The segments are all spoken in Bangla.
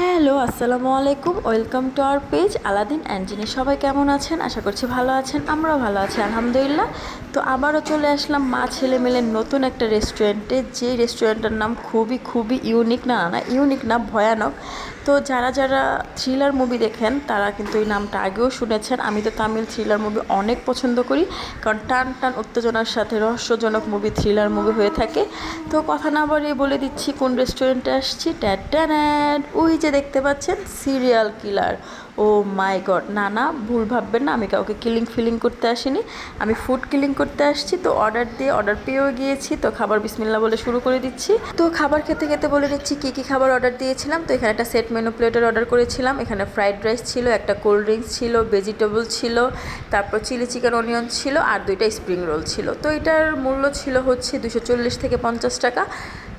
হ্যালো, আসসালামু আলাইকুম। Welcome to our page Aladdin অ্যান্জিনি সবাই কেমন আছেন? আশা করছি ভালো আছেন, আমরাও ভালো আছি, আলহামদুলিল্লাহ। তো আবারও চলে আসলাম মা, ছেলে মিলে নতুন একটা রেস্টুরেন্টে যে রেস্টুরেন্টের নাম খুবই খুবই ইউনিক না না ইউনিক না, ভয়ানক। তো যারা যারা থ্রিলার মুভি দেখেন, তারা কিন্তু এই নামটা আগেও শুনেছেন। আমি তো তামিল থ্রিলার মুভি অনেক পছন্দ করি, কারণ টান টান উত্তেজনার সাথে রহস্যজনক মুভি থ্রিলার মুভি হয়ে থাকে। তো কথা না বাড়িয়ে বলে দিচ্ছি, কোন রেস্টুরেন্টে আসছি? ট্যাট ট্যান ওই যে দেখতে পাচ্ছেন serial killer oh my god না না, ভুল ভাববেন না, আমি কাউকে কিলিং ফিলিং করতে আসিনি। আমি ফুড কিলিং করতে আসছি, তো অর্ডার দিয়ে অর্ডার পেয়েও গিয়েছি, তো খাবার বিসমিল্লা বলে শুরু করে দিচ্ছি। তো খাবার খেতে খেতে বলে দিচ্ছি কী কী খাবার অর্ডার দিয়েছিলাম? তো এখানে একটা সেট মেনু প্লেটের অর্ডার করেছিলাম। এখানে ফ্রাইড রাইস ছিল, একটা কোল্ড ড্রিঙ্কস ছিল ভেজিটেবল ছিল, তারপর চিলি চিকেন অনিয়ন ছিল, আর দুইটা স্প্রিং রোল ছিল। তো এটার মূল্য ছিল হচ্ছে দুশো থেকে পঞ্চাশ টাকা।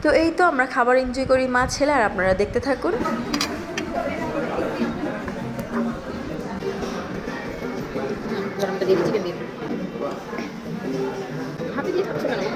তো এই তো আমরা খাবার এনজয় করি, মা, ছেলে, আর আপনারা দেখতে থাকুন। হাতে দিয়ে কেন?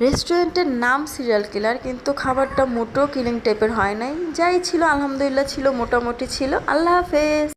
রেস্টুরেন্টের নাম সিরিয়াল কিলার কিন্তু খাবারটা মোটো কিলিং টাইপের হয় নাই। যাই ছিল, আলহামদুলিল্লাহ ছিল, মোটামুটি ছিল। আল্লাহ হাফেজ।